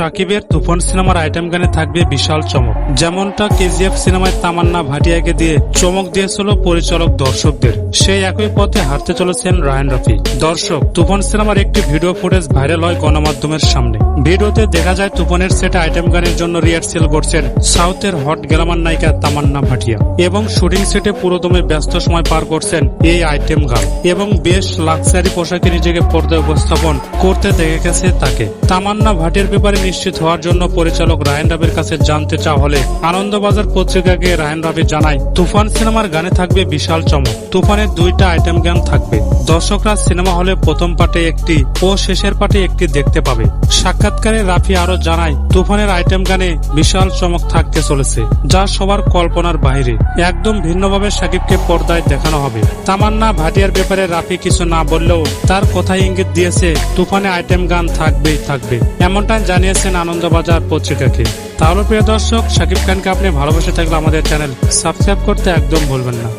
সাকিবের তুফান সিনেমার আইটেম গানে থাকবে বিশাল চমক। যেমনটা কেজিএফ সিনেমায় তামান্না ভাটিয়াকে দিয়ে চমক দিয়েছিল পরিচালক দর্শকদের। সেই একই পথে হাঁটতে চলেছেন রায়ন রফি দর্শক, তুফান সিনেমার একটি ভিডিও ফুটেজ ভাইরাল হয় গণমাধ্যমের সামনে। ভিডিওতে দেখা যায় তুফানের সেটে আইটেম গানের জন্য রিহার্সেল করছেন সাউথের হট গ্রামার নায়িকা তামান্না ভাটিয়া এবং শুটিং সেটে পুরোদমে ব্যস্ত সময় পার করছেন এই আইটেম গান এবং বেশ লাক্সারি পোশাকে নিজেকে পর্দায় উপস্থাপন করতে দেখে গেছে তাকে। তামান্না ভাটের ব্যাপারে নিশ্চিত হওয়ার জন্য পরিচালক রায়ন রাবির কাছে জানতে চাওয়া হলে আনন্দবাজার পত্রিকাকে রায়ন রাবি জানায়, তুফান সিনেমার গানে থাকবে বিশাল চমক। তুফানের দুইটা আইটেম গান থাকবে। দর্শকরা সিনেমা হলে প্রথম পার্টে একটি ও শেষের পার্টে একটি দেখতে পাবে। সাক্ষাৎকারে রাফি আরও জানায়, তুফানের আইটেম গানে বিশাল চমক থাকতে চলেছে, যা সবার কল্পনার বাইরে একদম ভিন্নভাবে সাকিবকে পর্দায় দেখানো হবে। তামান্না ভাটিয়ার ব্যাপারে রাফি কিছু না বললেও তার কথাই ইঙ্গিত দিয়েছে, তুফানে আইটেম গান থাকবেই থাকবে। এমনটাই জানিয়েছেন আনন্দবাজার পত্রিকাকে তাহলে প্রিয় দর্শক, সাকিব খানকে আপনি ভালোবেসে থাকলে আমাদের চ্যানেল সাবস্ক্রাইব করতে একদম ভুলবেন না।